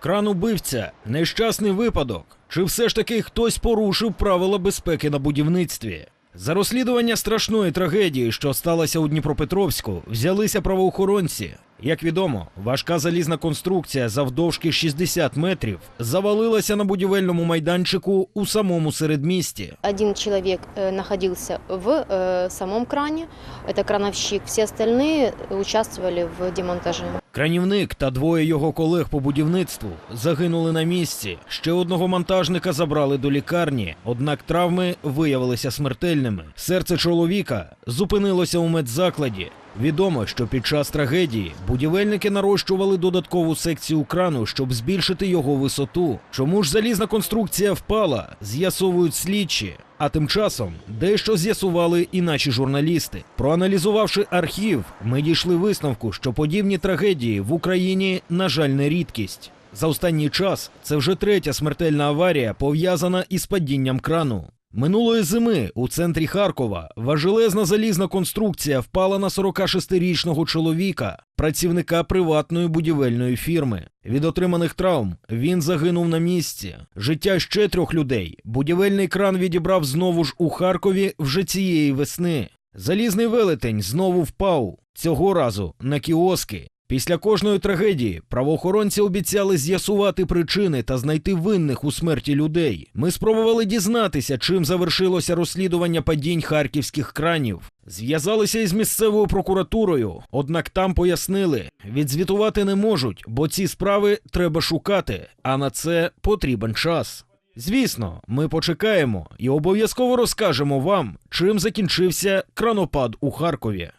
Кран убивця, нещасний випадок. Чи все ж таки хтось порушив правила безпеки на будівництві? За розслідування страшної трагедії, що сталася у Дніпропетровську, взялися правоохоронці. Як відомо, важка залізна конструкція завдовжки 60 метрів завалилася на будівельному майданчику у самому середмісті. Один человек э, находился в э, самом кране, это крановщик. Все остальные участвовали в демонтаже. Кранівник та двоє його колег по будівництву загинули на місці. Ще одного монтажника забрали до лікарні, однак травми виявилися смертельними. Серце чоловіка зупинилося у медзакладі. Відомо, що під час трагедії будівельники нарощували додаткову секцію крану, щоб збільшити його висоту. Чому ж залізна конструкція впала, з'ясовують слідчі. А тим часом дещо з'ясували і наші журналісти. Проаналізувавши архів, ми дійшли висновку, що подібні трагедії в Україні, на жаль, не рідкість. За останній час це вже третя смертельна аварія, пов'язана із падінням крану. Минулої зими у центрі Харкова важелезна залізна конструкція впала на 46-річного чоловіка, працівника приватної будівельної фірми. Від отриманих травм він загинув на місці. Життя ще трьох людей. Будівельний кран відібрав знову ж у Харкові вже цієї весни. Залізний велетень знову впав цього разу на кіоски. Після кожної трагедії правоохоронці обіцяли з'ясувати причини та знайти винних у смерті людей. Ми спробували дізнатися, чим завершилося розслідування падінь харківських кранів. Зв'язалися із місцевою прокуратурою, однак там пояснили, відзвітувати не можуть, бо ці справи треба шукати, а на це потрібен час. Звісно, ми почекаємо і обов'язково розкажемо вам, чим закінчився кранопад у Харкові.